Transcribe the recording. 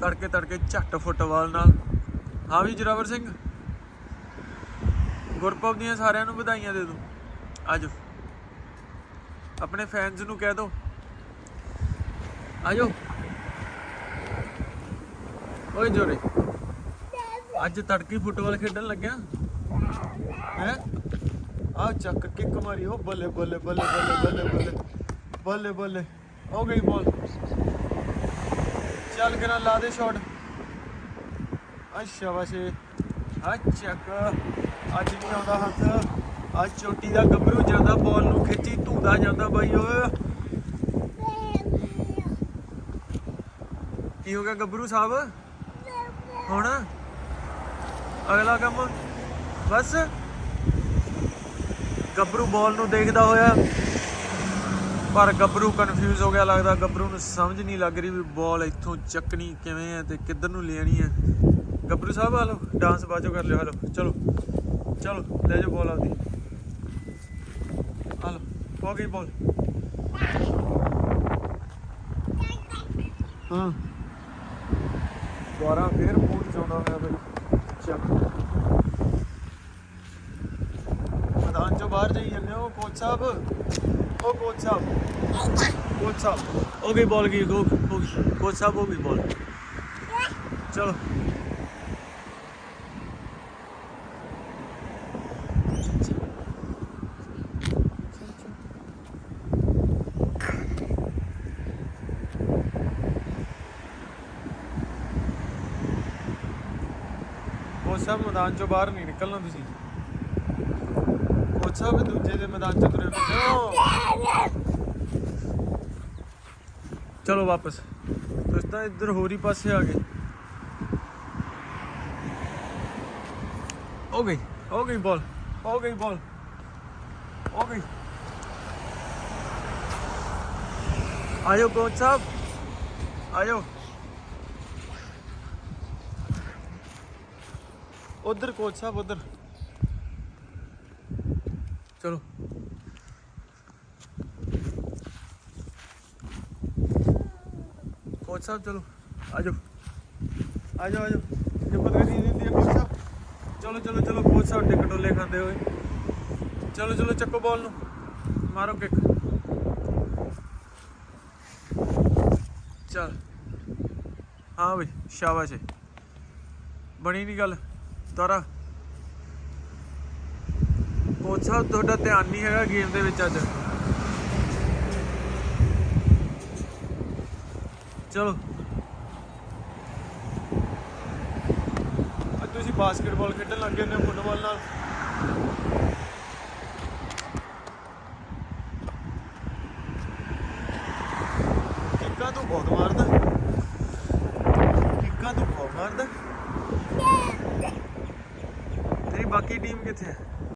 ਤੜਕੇ ਤੜਕੇ ਝੱਟ ਫੁੱਟਬਾਲ ਨਾਲ। ਹਾਂ ਵੀ ਜਰਾਵਰ ਸਿੰਘ, ਗੁਰਪੁਰਬ ਦੀਆਂ ਸਾਰਿਆਂ ਨੂੰ ਵਧਾਈਆਂ ਦੇ ਦੋ। ਆਜੋ। ਆਪਣੇ ਫੈਨਸ ਨੂੰ ਕਹਿ ਦੋ। ਆਜੋ। ਓਏ ਜੋਰੇ, ਅੱਜ ਤੜਕੇ ਫੁੱਟਬਾਲ ਖੇਡਣ ਲੱਗਿਆ। ਹੈ? ਆ ਚੱਕ ਕਿੱਕ ਮਾਰੀ, ਉਹ ਬੱਲੇ ਬੱਲੇ ਬੱਲੇ ਬੱਲੇ ਬੱਲੇ ਬੱਲੇ ਬੱਲੇ ਬੱਲੇ ਹੋ ਗਈ ਬੋਲ ਚੱਲ ਕੇ ਲਾ ਦੇ ਸ਼ਾਟ ਅੱਛਾ ਵਾਸ਼ੇ ਆ ਅੱਜ ਨਹੀਂ ਆਉਂਦਾ ਹੱਥ। ਅੱਜ ਚੋਟੀ ਦਾ ਗੱਭਰੂ ਜਾਂਦਾ ਬਾਲ ਨੂੰ ਖਿੱਚੀ, ਧੂਦਾ ਜਾਂਦਾ ਬਾਈ ਓਏ। ਕੀ ਹੋ ਗਿਆ ਗੱਭਰੂ ਸਾਹਿਬ? ਹੁਣ? ਅਗਲਾ ਕੰਮ। ਬਸ। ਗੱਭਰੂ ਬਾਲ ਨੂੰ ਦੇਖਦਾ ਹੋਇਆ। ਪਰ ਗੱਭਰੂ ਕਨਫਿਊਜ਼ ਹੋ ਗਿਆ, ਲੱਗਦਾ ਗੱਭਰੂ ਨੂੰ ਸਮਝ ਨਹੀਂ ਲੱਗ ਰਹੀ ਵੀ ਬਾਲ ਇੱਥੋਂ ਚੱਕਣੀ ਕਿਵੇਂ ਹੈ ਤੇ ਕਿੱਧਰ ਨੂੰ ਲੈਣੀ ਹੈ। ਗੱਭਰੂ ਸਾਹਿਬ, ਹਲੋ ਡਾਂਸ ਬਾਜੋ ਕਰ ਲਿਓ, ਹਲੋ, ਚਲੋ ਚਲੋ, ਲੈ ਜਾਓ ਬਾਲ ਆਪਦੀ। ਹਲੋ, ਹੋ ਗਈ ਬਾਲ ਹਾਂ। ਦੁਆਰਾ ਫੇਰ ਮੂਡ ਚਾਉਂਦਾ ਹੋਇਆ ਬਈ ਚੱਕ ਮੈਦਾਨ ਚੋਂ ਬਾਹਰ ਜਾਈ ਜਾਂਦੇ ਹੋ ਕੋਚ ਸਾਹਿਬ? ਉਹ ਕੋਚ ਸਾਹਿਬ। ਕੋਚ ਸਾਹਿਬ। ਹੋ ਗਈ ਬਾਲ ਗਈ ਕੋਚ ਸਾਹਿਬ ਹੋ ਗਈ ਬਾਲ ਚਲੋ। ਕੋਚ ਸਾਹਿਬ, ਮੈਦਾਨ ਚੋਂ ਬਾਹਰ ਨਹੀਂ ਨਿਕਲਣਾ ਤੁਸੀਂ। ਕੋਚ ਸਾਹਿਬ ਦੂਜੇ ਦੇ ਮੈਦਾਨ ਚ ਤੁਰੇ ਫਿਰਦੇ ਹੋ ਚਲੋ ਵਾਪਸ ਤੁਸੀਂ ਤਾਂ ਇੱਧਰ ਹੋਰ ਹੀ ਪਾਸੇ ਆ ਗਏ ਹੋ ਗਈ ਹੋ ਗਈ ਬਾਲ ਹੋ ਗਈ ਬਾਲ ਹੋ ਗਈ ਆਇਓ ਕੋਚ ਸਾਹਿਬ ਆਇਓ ਉਧਰ ਕੋਚ ਸਾਹਿਬ ਉਧਰ ਚਲੋ। ਕੋਚ ਸਾਹਿਬ, ਚਲੋ। ਆਜੋ। ਆਜੋ ਆਜੋ। ਜਬਤ ਕਰੀ ਦਿੰਦੀ ਹੈ ਕੋਚ ਸਾਹਿਬ। ਚਲੋ ਚਲੋ ਚਲੋ, ਕੋਚ ਸਾਹਿਬ ਟਿਕ ਟੋਲੇ ਖਾਂਦੇ ਹੋਏ। ਚਲੋ ਚਲੋ, ਚੱਕੋ ਬਾਲ ਨੂੰ। ਮਾਰੋ ਕਿੱਕ ਚਲ। ਹਾਂ ਬਈ, ਸ਼ਾਬਾਸ਼ ਬਣੀ ਨਹੀਂ ਗੱਲ। ਦੁਬਾਰਾ। ਕੋਚ ਸਾਹਿਬ ਤੁਹਾਡਾ ਧਿਆਨ ਨਹੀਂ ਹੈਗਾ ਗੇਮ ਦੇ ਵਿੱਚ ਅੱਜ। ਚਲੋ। ਅੱਜ ਤੁਸੀਂ ਬਾਸਕਟਬਾਲ ਖੇਡਣ ਲੱਗ ਗਏ ਨੇ ਫੁੱਟਬਾਲ ਨਾਲ। ਕਿੱਕਾਂ ਤੂੰ ਬਹੁਤ ਮਾਰਦਾ? ਕਿੱਕਾਂ ਤੂੰ ਬਹੁਤ ਮਾਰਦਾ? ਤੇਰੀ ਬਾਕੀ ਟੀਮ ਕਿੱਥੇ ਹੈ?